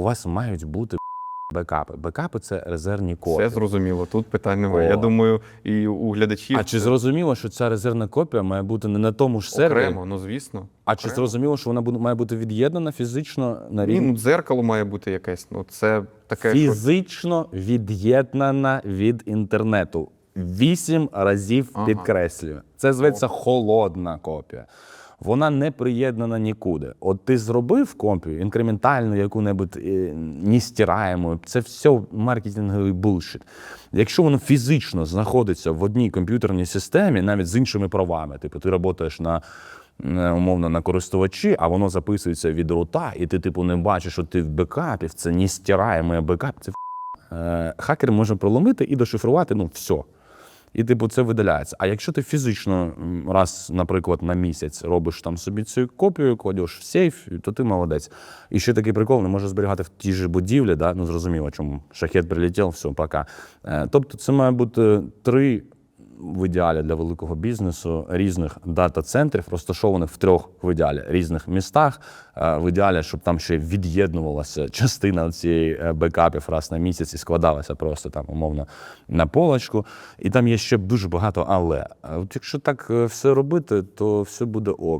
у вас мають бути бекапи. Бекапи це резервні копії. Все зрозуміло. Тут питань немає. О. Я думаю, і у глядачів А чи зрозуміло, що ця резервна копія має бути не на тому ж сервері, окремо, ну звісно. а чи зрозуміло, що вона буде- має бути від'єднана фізично на рівні? ну дзеркало має бути якесь. Ну це таке, що Фізично від'єднана від інтернету. Вісім разів Ага. підкреслюю. Це зветься холодна копія. Вона не приєднана нікуди. От ти зробив копію інкрементальну, яку-небудь е, нестираємо. Це все маркетинговий булшит. Якщо воно фізично знаходиться в одній комп'ютерній системі, навіть з іншими правами, типу ти працюєш на е, умовно на користувачі, а воно записується від рута, і ти, типу, не бачиш, що ти в бекапі, це не стираємо бекап. Це е, хакер може проломити і дошифрувати, ну, все. І, типу, це видаляється. А якщо ти фізично раз, наприклад, на місяць робиш там собі цю копію, кладеш в сейф, то ти молодець. І ще такий прикол, не може зберігати в тій же будівлі, да? ну зрозуміло, чому шахет прилетів, все, пока. Е, Тобто це має бути три в ідеалі для великого бізнесу різних дата-центрів, розташованих в трьох в ідеалі різних містах. Е, В ідеалі, щоб там ще від'єднувалася частина цієї е, бекапів раз на місяць і складалася просто там умовно на полочку. І там є ще дуже багато але. От якщо так е, все робити, то все буде ок.